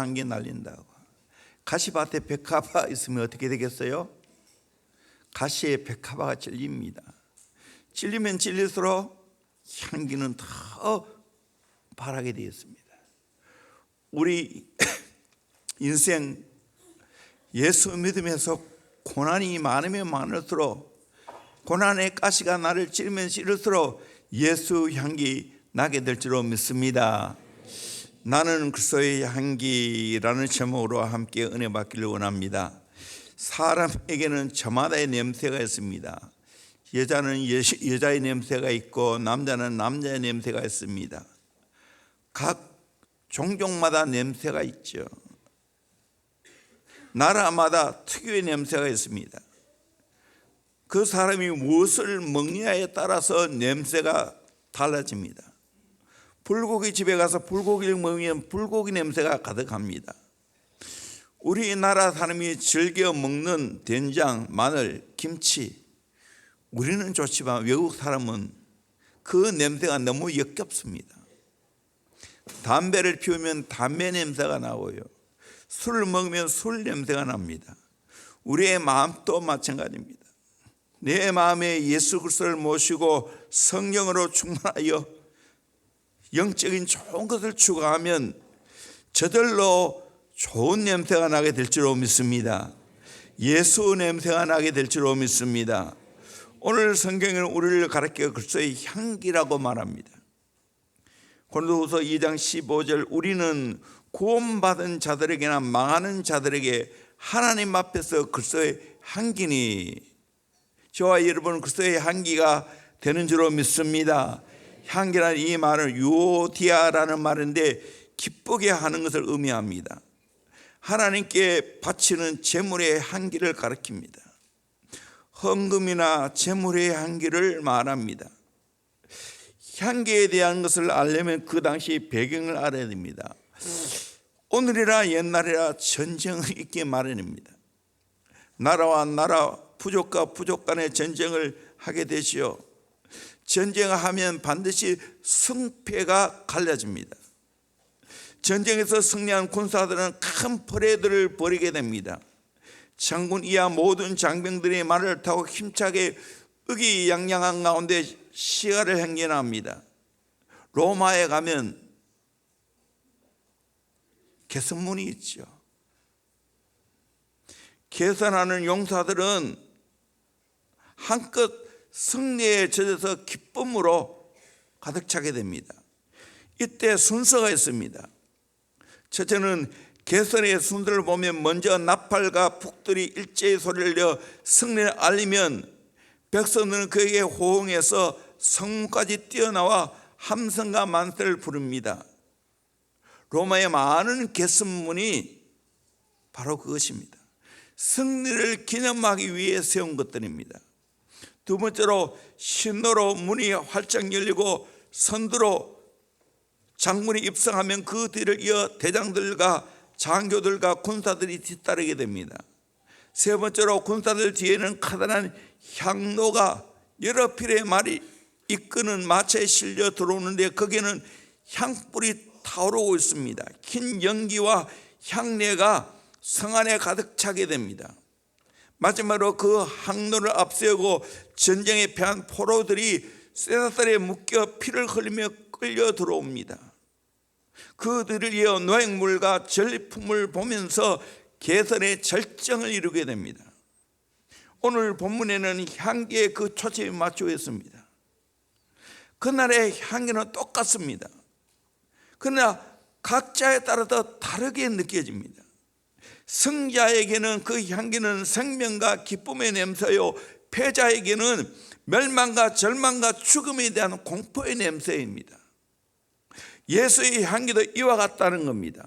향기 날린다고. 가시밭에 백합화 있으면 어떻게 되겠어요? 가시에 백합화가 찔립니다. 찔리면 찔릴수록 향기는 더 바라게 되었습니다. 우리 인생 예수 믿으면서 고난이 많으면 많을수록 고난의 가시가 나를 찌르면 찌를수록 예수 향기 나게 될 줄로 믿습니다. 나는 그리스도의 향기라는 제목으로 함께 은혜 받기를 원합니다. 사람에게는 저마다의 냄새가 있습니다. 여자는 여- 여자의 냄새가 있고 남자는 남자의 냄새가 있습니다. 각 종족마다 냄새가 있죠. 나라마다 특유의 냄새가 있습니다. 그 사람이 무엇을 먹느냐에 따라서 냄새가 달라집니다. 불고기 집에 가서 불고기를 먹으면 불고기 냄새가 가득합니다. 우리나라 사람이 즐겨 먹는 된장, 마늘, 김치 우리는 좋지만 외국 사람은 그 냄새가 너무 역겹습니다. 담배를 피우면 담배 냄새가 나고요. 술을 먹으면 술 냄새가 납니다. 우리의 마음도 마찬가지입니다. 내 마음에 예수 그리스도를 모시고 성령으로 충만하여 영적인 좋은 것을 추구하면 저절로 좋은 냄새가 나게 될 줄로 믿습니다. 예수 냄새가 나게 될 줄로 믿습니다. 오늘 성경은 우리를 가르쳐 그리스도의 향기라고 말합니다. 고린도후서 2장 15절 우리는 구원받은 자들에게나 망하는 자들에게 하나님 앞에서 그리스도의 향기니 저와 여러분 그리스도의 향기가 되는 줄로 믿습니다. 향기라는 이 말은 유디아라는 말인데 기쁘게 하는 것을 의미합니다. 하나님께 바치는 제물의 향기를 가리킵니다. 헌금이나 제물의 향기를 말합니다. 향기에 대한 것을 알려면 그 당시 배경을 알아야 됩니다. 오늘이라 옛날이라 전쟁을 있기 마련입니다. 나라와 나라, 부족과 부족 간의 전쟁을 하게 되지요. 전쟁하면 반드시 승패가 갈려집니다. 전쟁에서 승리한 군사들은 큰 퍼레이드를 벌이게 됩니다. 장군 이하 모든 장병들이 말을 타고 힘차게 의기양양한 가운데 시야를 행진합니다. 로마에 가면 개선문이 있죠. 개선하는 용사들은 한껏 승리에 젖어서 기쁨으로 가득 차게 됩니다. 이때 순서가 있습니다. 첫째는 개선의 순서를 보면 먼저 나팔과 북들이 일제히 소리를 내 승리를 알리면 백성들은 그에게 호응해서 성까지 뛰어나와 함성과 만세를 부릅니다. 로마의 많은 개선문이 바로 그것입니다. 승리를 기념하기 위해 세운 것들입니다. 두 번째로 신호로 문이 활짝 열리고 선두로 장군이 입성하면 그 뒤를 이어 대장들과 장교들과 군사들이 뒤따르게 됩니다. 세 번째로 군사들 뒤에는 커다란 향로가 여러 필의 말이 이끄는 마차에 실려 들어오는데 거기에는 향불이 타오르고 있습니다. 긴 연기와 향내가 성 안에 가득 차게 됩니다. 마지막으로 그 항로를 앞세우고 전쟁에 패한 포로들이 쇠사슬에 묶여 피를 흘리며 끌려 들어옵니다. 그들을 이어 노획물과 전리품을 보면서 개선의 절정을 이루게 됩니다. 오늘 본문에는 향기에 그 초점이 맞추어 있습니다. 그날의 향기는 똑같습니다. 그러나 각자에 따라서 다르게 느껴집니다. 승자에게는 그 향기는 생명과 기쁨의 냄새요, 패자에게는 멸망과 절망과 죽음에 대한 공포의 냄새입니다. 예수의 향기도 이와 같다는 겁니다.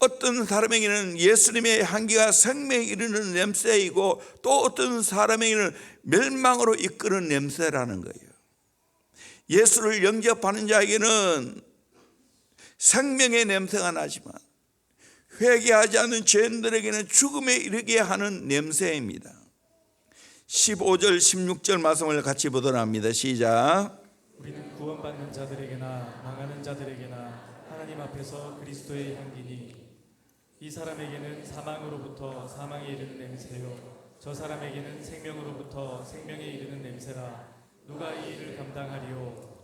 어떤 사람에게는 예수님의 향기가 생명에 이르는 냄새이고 또 어떤 사람에게는 멸망으로 이끄는 냄새라는 거예요. 예수를 영접하는 자에게는 생명의 냄새가 나지만 회개하지 않는 죄인들에게는 죽음에 이르게 하는 냄새입니다. 15절 16절 말씀을 같이 보도록 합니다. 시작. 우리는 구원받는 자들에게나 망하는 자들에게나 하나님 앞에서 그리스도의 향기니 이 사람에게는 사망으로부터 사망에 이르는 냄새요 저 사람에게는 생명으로부터 생명에 이르는 냄새라 누가 이 일을 감당하리요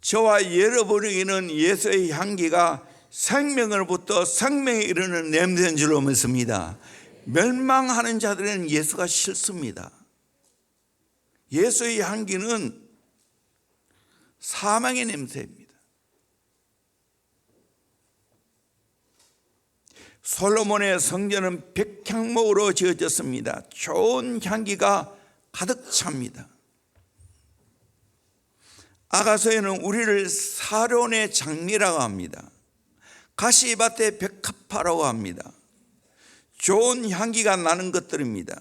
저와 여러분에게는 예수의 향기가 생명으로부터 생명에 이르는 냄새인 줄로 믿습니다. 멸망하는 자들은 예수가 싫습니다. 예수의 향기는 사망의 냄새입니다. 솔로몬의 성전은 백향목으로 지어졌습니다. 좋은 향기가 가득 찹니다. 아가서에는 우리를 사론의 장미라고 합니다. 가시밭의 백합화라고 합니다. 좋은 향기가 나는 것들입니다.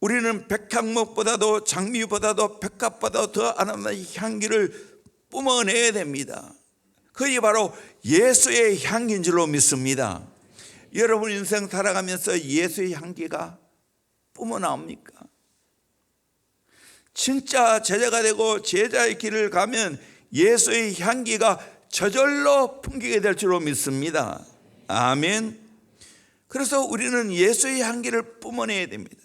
우리는 백향목보다도 장미보다도 백합보다도 더 아름다운 향기를 뿜어내야 됩니다. 그게 바로 예수의 향기인 줄로 믿습니다. 여러분 인생 살아가면서 예수의 향기가 뿜어나옵니까? 진짜 제자가 되고 제자의 길을 가면 예수의 향기가 저절로 풍기게 될 줄로 믿습니다. 아멘. 그래서 우리는 예수의 향기를 뿜어내야 됩니다.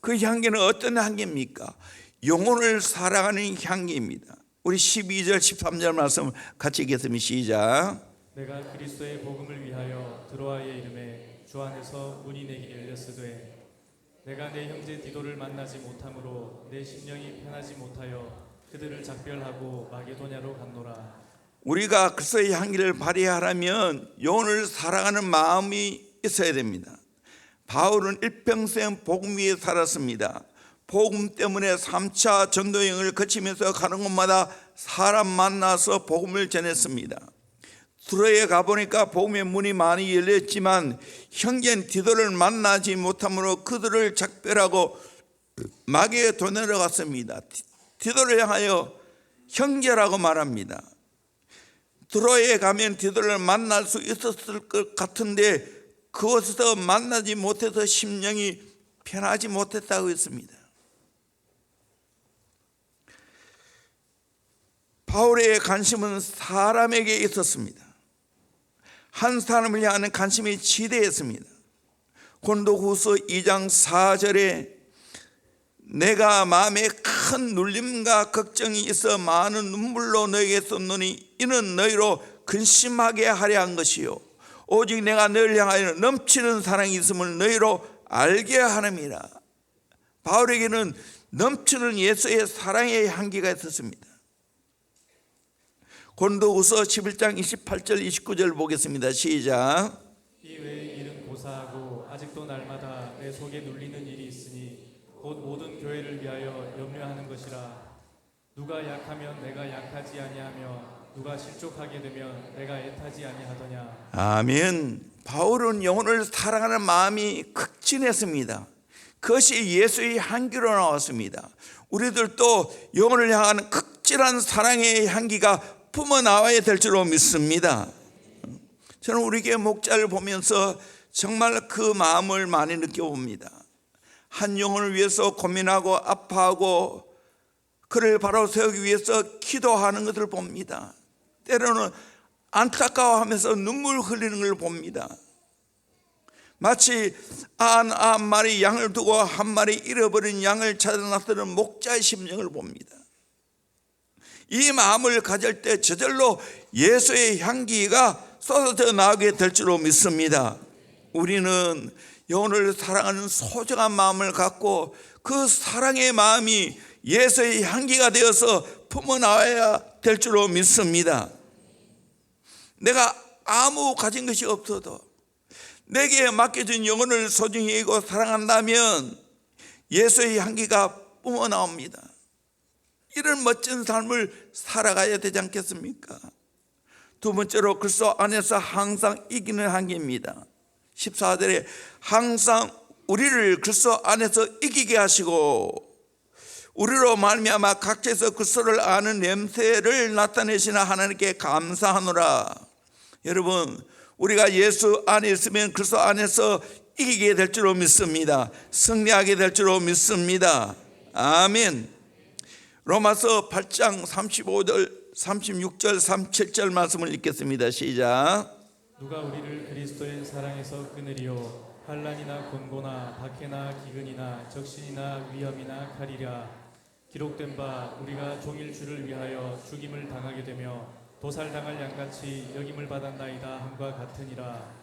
그 향기는 어떤 향기입니까? 영혼을 사랑하는 향기입니다. 우리 12절 13절 말씀 같이 읽겠습니다. 시작. 내가 그리스도의 복음을 위하여 드로아의 이름에 주 안에서 문이 내게 열렸으되 내가 내 형제 디도를 만나지 못함으로 내 심령이 편하지 못하여 그들을 작별하고 마게도냐로 갔노라 우리가 그리스도의 향기를 발휘하려면 영혼을 사랑하는 마음이 있어야 됩니다. 바울은 일평생 복음 위에 살았습니다. 복음 때문에 3차 전도여행을 거치면서 가는 곳마다 사람 만나서 복음을 전했습니다. 두로에 가보니까 복음의 문이 많이 열렸지만 형제인 디도를 만나지 못함으로 그들을 작별하고 마귀에 도내러 갔습니다. 디도를 향하여 형제라고 말합니다. 드로에 가면 디도를 만날 수 있었을 것 같은데 그곳에서 만나지 못해서 심령이 편하지 못했다고 했습니다. 바울의 관심은 사람에게 있었습니다. 한 사람을 향하는 관심이 지대했습니다. 곤도후서 2장 4절에 내가 마음에 큰 눌림과 걱정이 있어 많은 눈물로 너에게 쏟노니 이는 너희로 근심하게 하려 한 것이요. 오직 내가 너를 향하여 넘치는 사랑이 있음을 너희로 알게 하느니라. 바울에게는 넘치는 예수의 사랑의 향기가 있었습니다 곤도후서 11장 28절 29절 보겠습니다 시작 이 외의 일은 고사하고 아직도 날마다 내 속에 눌리는 일이 있으니 곧 모든 교회를 위하여 염려하는 것이라 누가 약하면 내가 약하지 아니하며 누가 실족하게 되면 내가 애타지 아니하더냐 아멘. 바울은 영혼을 사랑하는 마음이 극진했습니다. 그것이 예수의 향기로 나왔습니다. 우리들도 영혼을 향하는 극진한 사랑의 향기가 품어 나와야 될 줄로 믿습니다. 저는 우리 교회 목자를 보면서 정말 그 마음을 많이 느껴봅니다. 한 영혼을 위해서 고민하고 아파하고 그를 바로 세우기 위해서 기도하는 것을 봅니다. 때로는 안타까워하면서 눈물 흘리는 걸 봅니다. 마치 안한 마리 양을 두고 한 마리 잃어버린 양을 찾아 나서는 목자의 심정을 봅니다. 이 마음을 가질 때 저절로 예수의 향기가 쏟아져 나오게 될 줄로 믿습니다. 우리는 영혼을 사랑하는 소중한 마음을 갖고 그 사랑의 마음이 예수의 향기가 되어서 품어 나와야 될 줄로 믿습니다. 내가 아무 가진 것이 없어도 내게 맡겨진 영혼을 소중히 여기고 사랑한다면 예수의 향기가 뿜어 나옵니다. 이런 멋진 삶을 살아가야 되지 않겠습니까? 두 번째로 그리스도 안에서 항상 이기는 향기입니다. 14절에 항상 우리를 그리스도 안에서 이기게 하시고 우리로 말미암아 각처에서 그리스도를 아는 냄새를 나타내시나 하나님께 감사하노라. 여러분, 우리가 예수 안에 있으면 그리스도 안에서 이기게 될 줄로 믿습니다. 승리하게 될 줄로 믿습니다. 아멘. 로마서 8장 35절 36절 37절 말씀을 읽겠습니다. 시작. 누가 우리를 그리스도의 사랑에서 끊으리요 환란이나 곤고나 박해나 기근이나 적신이나 위험이나 칼이랴 기록된 바 우리가 종일 주를 위하여 죽임을 당하게 되며 도살당할 양같이 여김을 받았나이다 함과 같으니라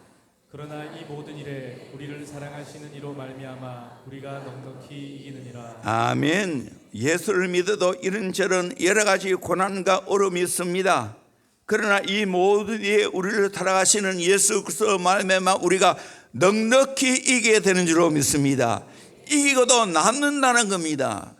그러나 이 모든 일에 우리를 사랑하시는 이로 말미암아 우리가 넉넉히 이기느니라 아멘. 예수를 믿어도 이런저런 여러 가지 고난과 어려움이 있습니다. 그러나 이 모든 일에 우리를 살아가시는 예수 그리스도 말미암아 우리가 넉넉히 이기게 되는 줄로 믿습니다. 이기고도 남는다는 겁니다.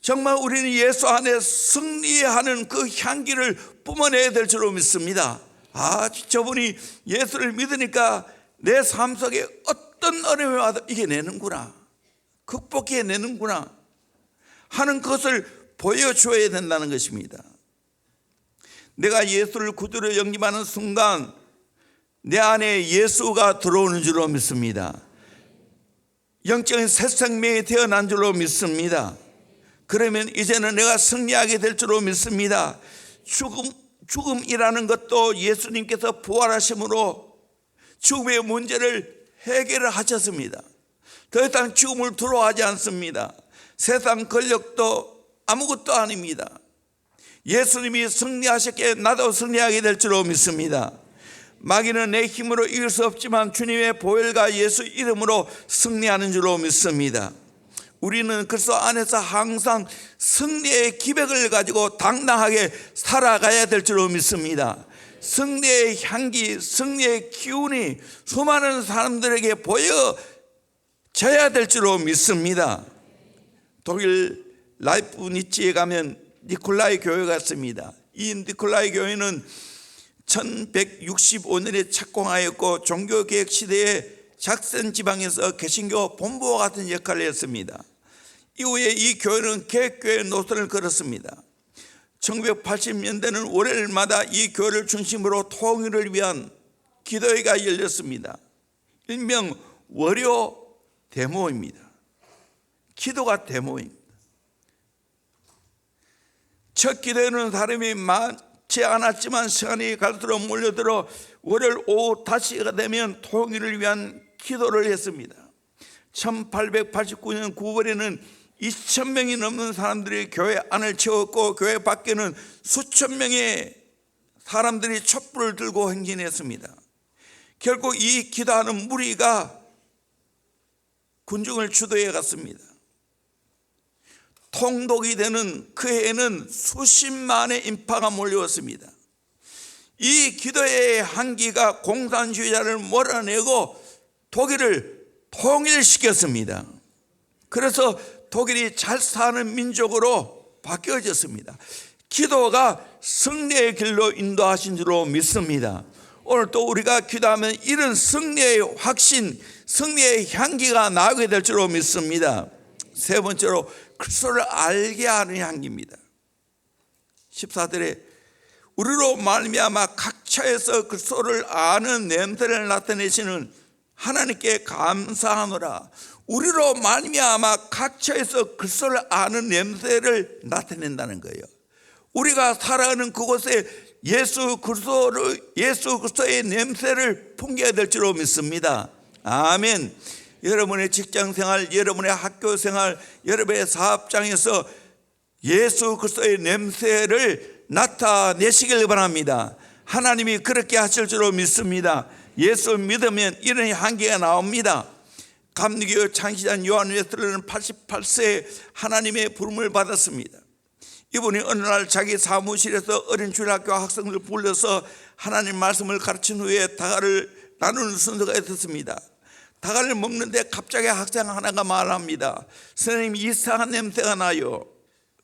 정말 우리는 예수 안에 승리하는 그 향기를 뿜어내야 될 줄로 믿습니다. 아, 저분이 예수를 믿으니까 내 삶 속에 어떤 어려움이 와도 이겨내는구나. 극복해내는구나. 하는 것을 보여줘야 된다는 것입니다. 내가 예수를 구주로 영접하는 순간 내 안에 예수가 들어오는 줄로 믿습니다. 영적인 새 생명이 태어난 줄로 믿습니다. 그러면 이제는 내가 승리하게 될 줄로 믿습니다. 죽음, 죽음이라는 것도 예수님께서 부활하심으로 죽음의 문제를 해결을 하셨습니다. 더 이상 죽음을 두려워하지 않습니다. 세상 권력도 아무것도 아닙니다. 예수님이 승리하셨기에 나도 승리하게 될 줄로 믿습니다. 마귀는 내 힘으로 이길 수 없지만 주님의 보혈과 예수 이름으로 승리하는 줄로 믿습니다. 우리는 그리스도 안에서 항상 승리의 기백을 가지고 당당하게 살아가야 될 줄로 믿습니다. 승리의 향기, 승리의 기운이 수많은 사람들에게 보여져야 될 줄로 믿습니다. 독일 라이프 니치에 가면 니콜라이 교회가 있습니다. 이 니콜라이 교회는 1165년에 착공하였고 종교개혁 시대에 작센 지방에서 개신교 본부와 같은 역할을 했습니다. 이후에 이 교회는 개혁교회 노선을 걸었습니다. 1980년대는 월요일마다 이 교회를 중심으로 통일을 위한 기도회가 열렸습니다. 일명 월요 대모입니다. 기도가 대모입니다. 첫 기도에는 사람이 많지 않았지만 시간이 갈수록 몰려들어 월요일 오후 5시가 되면 통일을 위한 기도를 했습니다. 1889년 9월에는 2천 명이 넘는 사람들이 교회 안을 채웠고 교회 밖에는 수천 명의 사람들이 촛불을 들고 행진했습니다. 결국 이 기도하는 무리가 군중을 주도해 갔습니다. 통독이 되는 그 해에는 수십만의 인파가 몰려왔습니다. 이 기도의 한기가 공산주의자를 몰아내고 독일을 통일시켰습니다. 그래서 독일이 잘 사는 민족으로 바뀌어졌습니다. 기도가 승리의 길로 인도하신 줄로 믿습니다. 오늘 또 우리가 기도하면 이런 승리의 확신, 승리의 향기가 나오게 될 줄로 믿습니다. 세 번째로 그리스도를 알게 하는 향기입니다. 14절에 우리로 말미암아 각처에서 그리스도를 아는 냄새를 나타내시는 하나님께 감사하노라. 우리로 말미암아 각처에서 그리스도를 아는 냄새를 나타낸다는 거예요. 우리가 살아가는 그곳에 예수 그리스도를 예수 그리스도의 냄새를 풍겨야 될 줄로 믿습니다. 아멘. 여러분의 직장 생활, 여러분의 학교 생활, 여러분의 사업장에서 예수 그리스도의 냄새를 나타내시길 바랍니다. 하나님이 그렇게 하실 줄로 믿습니다. 예수 믿으면 이런 향기가 나옵니다. 감리교 창시자 요한 웨슬러는 88세에 하나님의 부름을 받았습니다. 이분이 어느 날 자기 사무실에서 어린 중학교 학생들 불러서 하나님 말씀을 가르친 후에 다가를 나누는 순서가 있었습니다. 다가를 먹는데 갑자기 학생 하나가 말합니다. 선생님 이상한 냄새가 나요.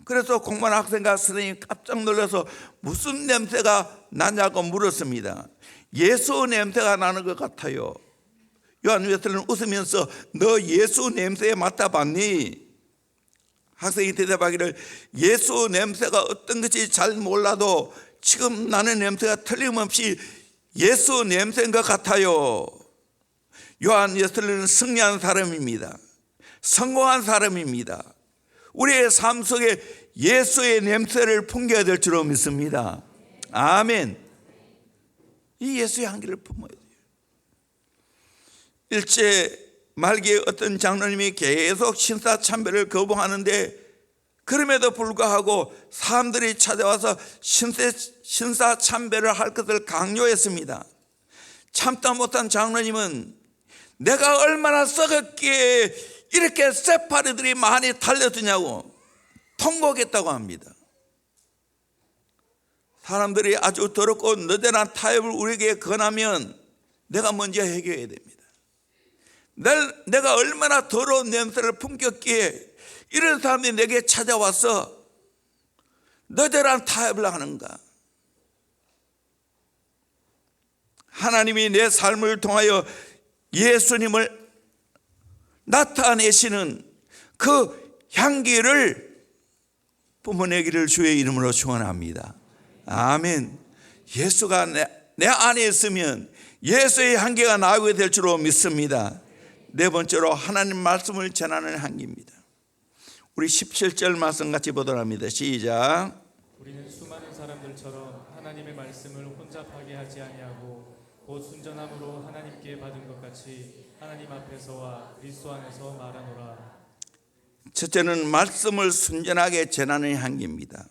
그래서 공무원 학생과 선생님 깜짝 놀라서 무슨 냄새가 나냐고 물었습니다. 예수 냄새가 나는 것 같아요. 요한 웨슬러는 웃으면서 너 예수 냄새에 맡아봤니? 학생이 대답하기를 예수 냄새가 어떤 것이 잘 몰라도 지금 나는 냄새가 틀림없이 예수 냄새인 것 같아요. 요한 웨슬러는 승리한 사람입니다. 성공한 사람입니다. 우리의 삶 속에 예수의 냄새를 풍겨야 될 줄로 믿습니다. 아멘. 이 예수의 향기를 품어야 돼요. 일제 말기에 어떤 장로님이 계속 신사 참배를 거부하는데 그럼에도 불구하고 사람들이 찾아와서 신세, 신사 참배를 할 것을 강요했습니다. 참다 못한 장로님은 내가 얼마나 썩었기에 이렇게 새파리들이 많이 달려드냐고 통곡했다고 합니다. 사람들이 아주 더럽고 너대한 타협을 우리에게 권하면 내가 먼저 해결해야 됩니다. 날- 내가 얼마나 더러운 냄새를 품겼기에 이런 사람들이 내게 찾아와서 너대한 타협을 하는가? 하나님이 내 삶을 통하여 예수님을 나타내시는 그 향기를 뿜어내기를 주의 이름으로 축원합니다. 아멘. 예수가 내, 내 안에 있으면 예수의 향기가 나오게 될 줄로 믿습니다. 네 번째로 하나님 말씀을 전하는 향기입니다. 우리 17절 말씀 같이 보도록 합니다. 시작. 우리는 수많은 사람들처럼 하나님의 말씀을 혼잡하게 하지 아니하고 곧 순전함으로 하나님께 받은 것 같이 하나님 앞에서와 그리스도 안에서 말하노라. 첫째는 말씀을 순전하게 전하는 향기입니다.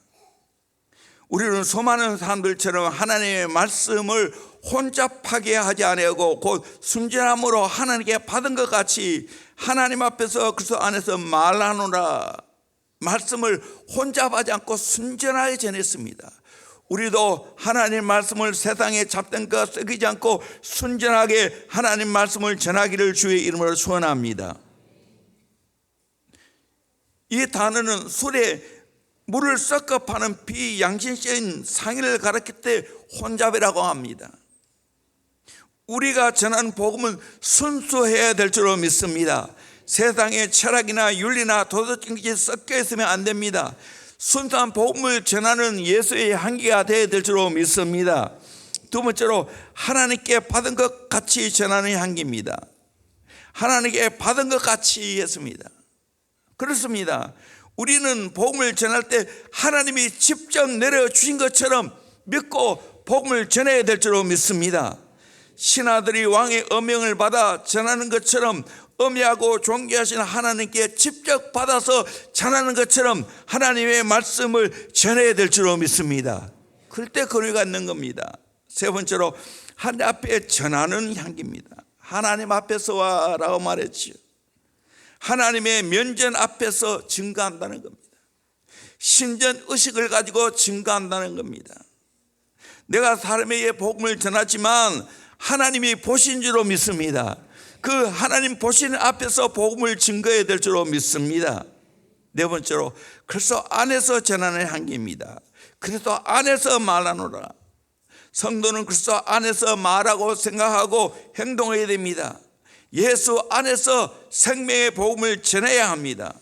우리는 수많은 사람들처럼 하나님의 말씀을 혼잡하게 하지 아니하고 곧 순전함으로 하나님께 받은 것 같이 하나님 앞에서 그리스도 안에서 말하노라 말씀을 혼잡하지 않고 순전하게 전했습니다. 우리도 하나님 말씀을 세상에 것 썩이지 않고 순전하게 하나님 말씀을 전하기를 주의 이름으로 축원합니다. 이 단어는 술에 물을 섞어 파는 비양심적인 상의를 가르칠 때 혼잡이라고 합니다. 우리가 전하는 복음은 순수해야 될 줄로 믿습니다. 세상에 철학이나 윤리나 도덕적인 것이 섞여 있으면 안 됩니다. 순수한 복음을 전하는 예수의 향기가 되어야 될 줄로 믿습니다. 두 번째로 하나님께 받은 것 같이 전하는 향기입니다. 하나님께 받은 것 같이 했습니다. 그렇습니다. 우리는 복음을 전할 때 하나님이 직접 내려 주신 것처럼 믿고 복음을 전해야 될 줄로 믿습니다. 신하들이 왕의 어명을 받아 전하는 것처럼 엄미하고 존귀하신 하나님께 직접 받아서 전하는 것처럼 하나님의 말씀을 전해야 될 줄로 믿습니다. 그럴 때 거리가 있는 겁니다. 세 번째로 하나님 앞에 전하는 향기입니다. 하나님 앞에서 와라고 말했지요. 하나님의 면전 앞에서 증가한다는 겁니다. 신전 의식을 가지고 증가한다는 겁니다. 내가 사람에게 복음을 전하지만 하나님이 보신 줄로 믿습니다. 그 하나님 보시는 앞에서 복음을 증거해야 될 줄로 믿습니다. 네 번째로 그리스도 안에서 전하는 향기입니다. 그리스도 안에서 말하노라. 성도는 그리스도 안에서 말하고 생각하고 행동해야 됩니다. 예수 안에서 생명의 복음을 전해야 합니다.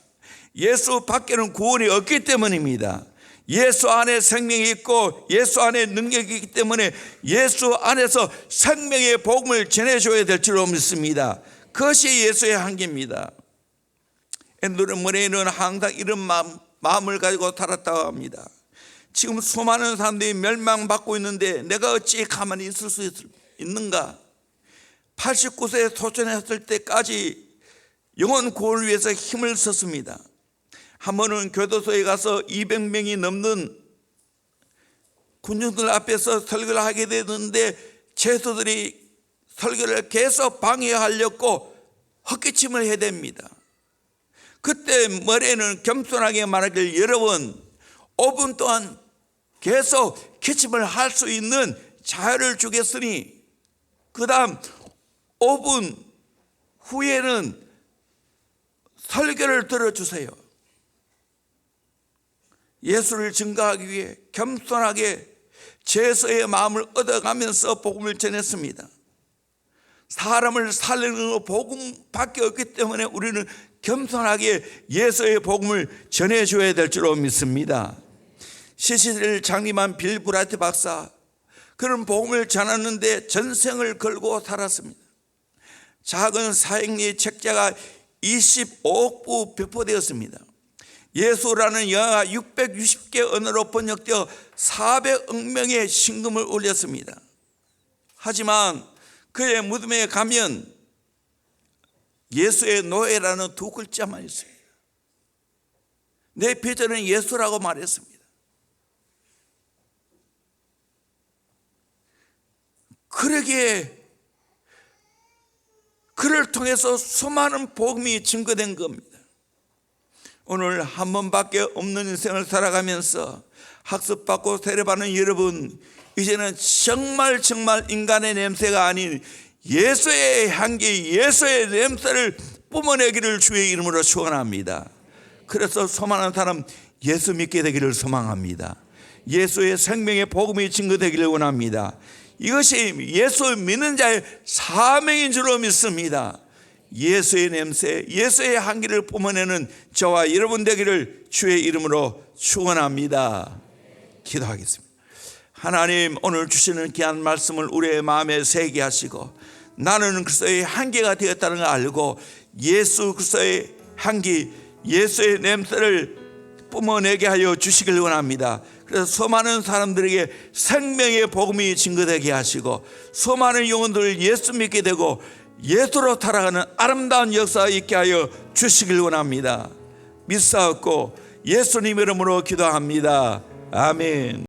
예수 밖에는 구원이 없기 때문입니다. 예수 안에 생명이 있고 예수 안에 능력이 있기 때문에 예수 안에서 생명의 복음을 전해줘야 될 줄로 믿습니다. 그것이 예수의 한계입니다. 앤드루 머레이는 항상 이런 마음, 마음을 가지고 살았다고 합니다. 지금 수많은 사람들이 멸망받고 있는데 내가 어찌 가만히 있을 수 있- 있는가? 89세에 소천했을 때까지 영혼 구원을 위해서 힘을 썼습니다. 한 번은 교도소에 가서 200명이 넘는 군중들 앞에서 설교를 하게 되는데 제소들이 설교를 계속 방해하려고 헛기침을 해야 됩니다. 그때 머리에는 겸손하게 말하길 여러분 5분 동안 계속 기침을 할 수 있는 자유를 주겠으니 그 다음 5분 후에는 설교를 들어주세요. 예수를 증거하기 위해 겸손하게 제서의 마음을 얻어가면서 복음을 전했습니다. 사람을 살리는 복음밖에 없기 때문에 우리는 겸손하게 예수의 복음을 전해줘야 될 줄로 믿습니다. 시시를 장님한 빌 브라이트 박사 그런 복음을 전하는데 전생을 걸고 살았습니다. 작은 사행리 책자가 25억 부 배포되었습니다. 예수라는 영화가 660개 언어로 번역되어 400억 명의 신금을 올렸습니다. 하지만 그의 무덤에 가면 예수의 노예라는 두 글자만 있습니다. 내 비전은 예수라고 말했습니다. 그러기에 그를 통해서 수많은 복음이 증거된 겁니다. 오늘 한 번밖에 없는 인생을 살아가면서 학습받고 세례받는 여러분, 이제는 정말 정말 인간의 냄새가 아닌 예수의 향기, 예수의 냄새를 뿜어내기를 주의 이름으로 축원합니다. 그래서 소망하는 사람 예수 믿게 되기를 소망합니다. 예수의 생명의 복음이 증거되기를 원합니다. 이것이 예수 믿는 자의 사명인 줄로 믿습니다. 예수의 냄새, 예수의 향기를 뿜어내는 저와 여러분 되기를 주의 이름으로 축원합니다. 기도하겠습니다. 하나님 오늘 주시는 귀한 말씀을 우리의 마음에 새게 하시고 나는 그리스도의 향기가 되었다는 걸 알고 예수 그리스도의 향기, 예수의 냄새를 뿜어내게 하여 주시길 원합니다. 그래서 수많은 사람들에게 생명의 복음이 증거되게 하시고 수많은 영혼들을 예수 믿게 되고 예수로 살아가는 아름다운 역사 있게 하여 주시길 원합니다. 믿사옵고 예수님 이름으로 기도합니다. 아멘.